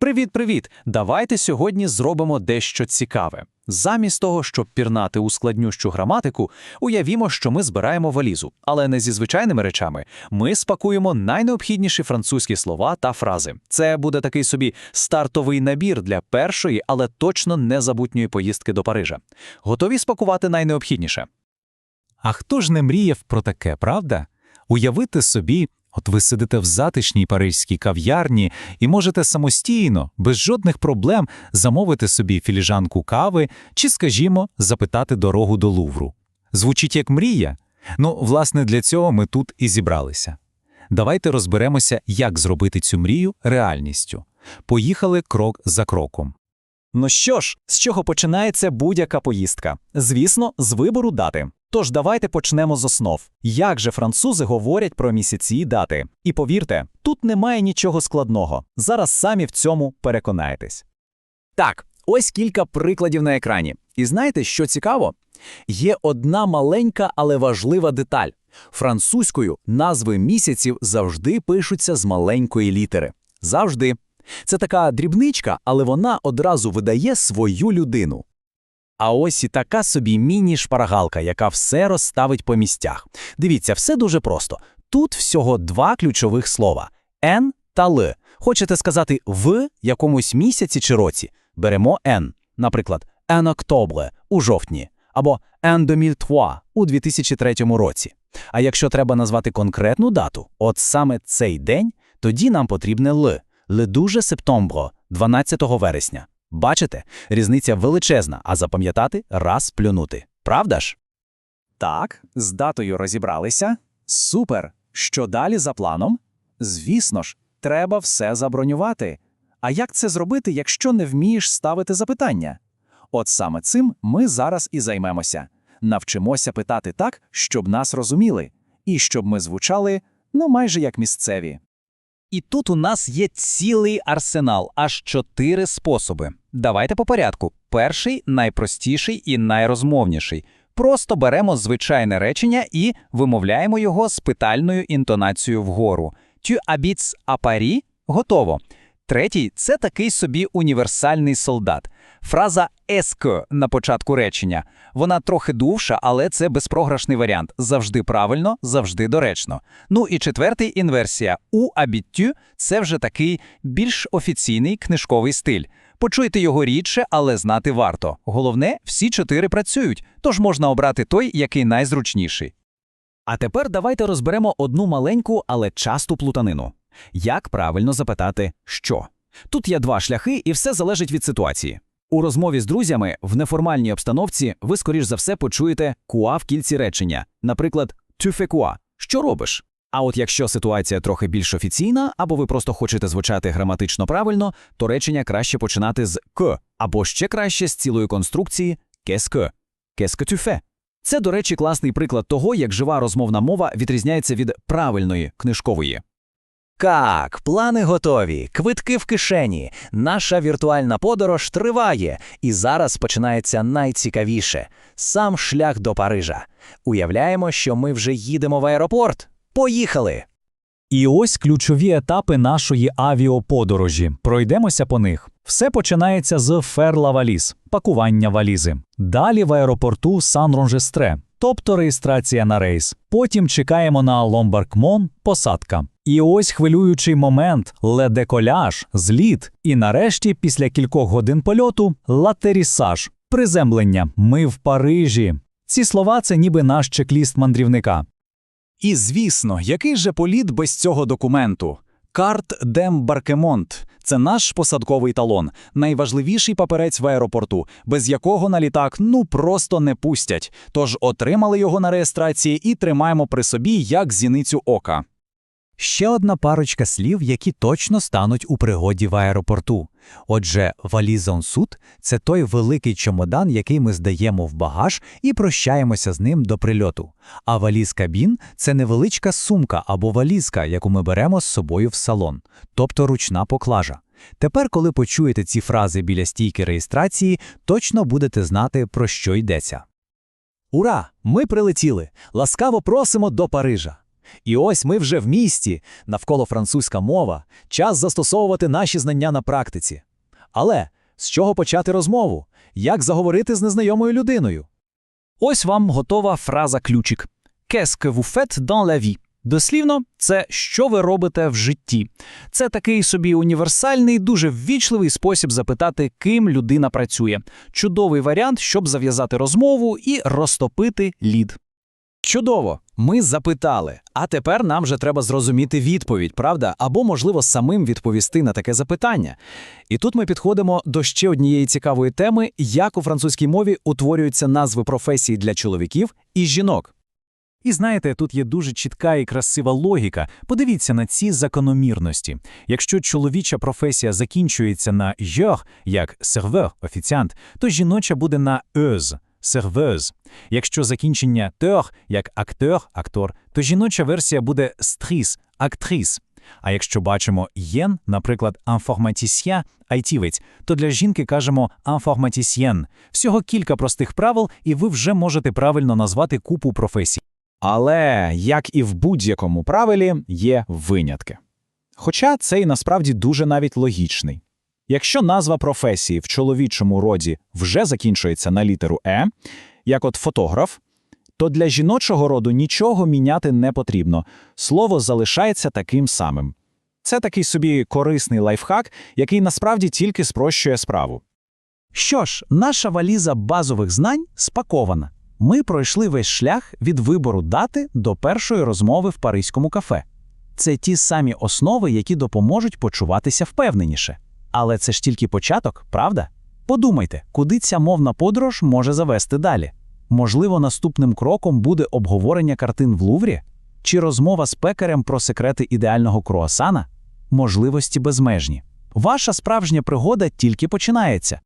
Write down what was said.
Привіт-привіт! Давайте сьогодні зробимо дещо цікаве. Замість того, щоб пірнати у складнющу граматику, уявімо, що ми збираємо валізу, але не зі звичайними речами. Ми спакуємо найнеобхідніші французькі слова та фрази. Це буде такий собі стартовий набір для першої, але точно незабутньої поїздки до Парижа. Готові спакувати найнеобхідніше? А хто ж не мріяв про таке, правда? Уявити собі, от ви сидите в затишній паризькій кав'ярні і можете самостійно, без жодних проблем, замовити собі філіжанку кави чи, скажімо, запитати дорогу до Лувру. Звучить як мрія? Ну, власне, для цього ми тут і зібралися. Давайте розберемося, як зробити цю мрію реальністю. Поїхали крок за кроком. Ну що ж, з чого починається будь-яка поїздка? Звісно, з вибору дати. Тож давайте почнемо з основ. Як же французи говорять про місяці і дати? І повірте, тут немає нічого складного. Зараз самі в цьому переконаєтесь. Так, ось кілька прикладів на екрані. І знаєте, що цікаво? Є одна маленька, але важлива деталь. Французькою назви місяців завжди пишуться з маленької літери. Завжди. Це така дрібничка, але вона одразу видає свою людину. А ось і така собі міні-шпаргалка, яка все розставить по місцях. Дивіться, все дуже просто. Тут всього два ключових слова «ен» та «л». Хочете сказати «в» якомусь місяці чи році? Беремо «ен», наприклад, «ен октобре» у жовтні, або «ен 2003» у 2003 році. А якщо треба назвати конкретну дату, от саме цей день, тоді нам потрібне «л». «Le 12 септомбро» 12 вересня. Бачите, різниця величезна, а запам'ятати раз плюнути. Правда ж? Так, з датою розібралися. Супер. Що далі за планом? Звісно ж, треба все забронювати. А як це зробити, якщо не вмієш ставити запитання? От саме цим ми зараз і займемося. Навчимося питати так, щоб нас розуміли, і щоб ми звучали, ну майже як місцеві. І тут у нас є цілий арсенал, аж чотири способи. Давайте по порядку. Перший найпростіший і найрозмовніший. Просто беремо звичайне речення і вимовляємо його з питальною інтонацією вгору. Habites à Paris? Готово. Третій це такий собі універсальний солдат. Фраза «est-que» на початку речення. Вона трохи довша, але це безпрограшний варіант. Завжди правильно, завжди доречно. Ну і четвертий інверсія «у habites» – це вже такий більш офіційний книжковий стиль. Почуйте його рідше, але знати варто. Головне, всі чотири працюють, тож можна обрати той, який найзручніший. А тепер давайте розберемо одну маленьку, але часту плутанину. Як правильно запитати що? Тут є два шляхи, і все залежить від ситуації. У розмові з друзями в неформальній обстановці ви, скоріш за все, почуєте куа в кільці речення, наприклад, «tu fais quoi?» – що робиш? А от якщо ситуація трохи більш офіційна, або ви просто хочете звучати граматично правильно, то речення краще починати з «к», або ще краще з цілої конструкції «qu'est-ce que?» Tu fais?» Це, до речі, класний приклад того, як жива розмовна мова відрізняється від правильної книжкової. Так, плани готові, квитки в кишені. Наша віртуальна подорож триває, і зараз починається найцікавіше сам шлях до Парижа. Уявляємо, що ми вже їдемо в аеропорт. Поїхали! І ось ключові етапи нашої авіоподорожі. Пройдемося по них. Все починається з ферла валіз, пакування валізи. Далі в аеропорту Сан-Ронжестре, тобто реєстрація на рейс. Потім чекаємо на Ломбаркмон, посадка. І ось хвилюючий момент ледеколяж, зліт. І нарешті, після кількох годин польоту, латерісаж, приземлення. Ми в Парижі. Ці слова це ніби наш чек-ліст мандрівника. І звісно, який же політ без цього документу? Карт Дем Баркемонт це наш посадковий талон, найважливіший паперець в аеропорту, без якого на літак ну просто не пустять. Тож отримали його на реєстрації і тримаємо при собі як зіницю ока. Ще одна парочка слів, які точно стануть у пригоді в аеропорту. Отже, валізон суд це той великий чемодан, який ми здаємо в багаж і прощаємося з ним до прильоту. А валіз кабін це невеличка сумка або валізка, яку ми беремо з собою в салон, тобто ручна поклажа. Тепер, коли почуєте ці фрази біля стійки реєстрації, точно будете знати, про що йдеться. Ура! Ми прилетіли! Ласкаво просимо до Парижа! І ось ми вже в місті, навколо французька мова, час застосовувати наші знання на практиці. Але з чого почати розмову? Як заговорити з незнайомою людиною? Ось вам готова фраза-ключик. Qu'est-ce que vous faites dans la vie? Дослівно, це що ви робите в житті. Це такий собі універсальний, дуже ввічливий спосіб запитати, ким людина працює. Чудовий варіант, щоб зав'язати розмову і розтопити лід. Чудово! Ми запитали, а тепер нам же треба зрозуміти відповідь, правда? Або, можливо, самим відповісти на таке запитання. І тут ми підходимо до ще однієї цікавої теми, як у французькій мові утворюються назви професій для чоловіків і жінок. І знаєте, тут є дуже чітка і красива логіка. Подивіться на ці закономірності. Якщо чоловіча професія закінчується на «йор», як сервер, офіціант, то жіноча буде на «ез», сервез. Якщо закінчення «тер», як актер, актор, то жіноча версія буде «стріс», актрис. А якщо бачимо «єн», наприклад, «інформатісья», айтівець, то для жінки кажемо «інформатісьєн». Всього кілька простих правил, і ви вже можете правильно назвати купу професій. Але, як і в будь-якому правилі, є винятки. Хоча цей насправді дуже навіть логічний. Якщо назва професії в чоловічому роді вже закінчується на літеру Е, як от фотограф, то для жіночого роду нічого міняти не потрібно. Слово залишається таким самим. Це такий собі корисний лайфхак, який насправді тільки спрощує справу. Що ж, наша валіза базових знань спакована. Ми пройшли весь шлях від вибору дати до першої розмови в паризькому кафе. Це ті самі основи, які допоможуть почуватися впевненіше. Але це ж тільки початок, правда? Подумайте, куди ця мовна подорож може завести далі. Можливо, наступним кроком буде обговорення картин в Луврі? Чи розмова з пекарем про секрети ідеального круасана? Можливості безмежні. Ваша справжня пригода тільки починається.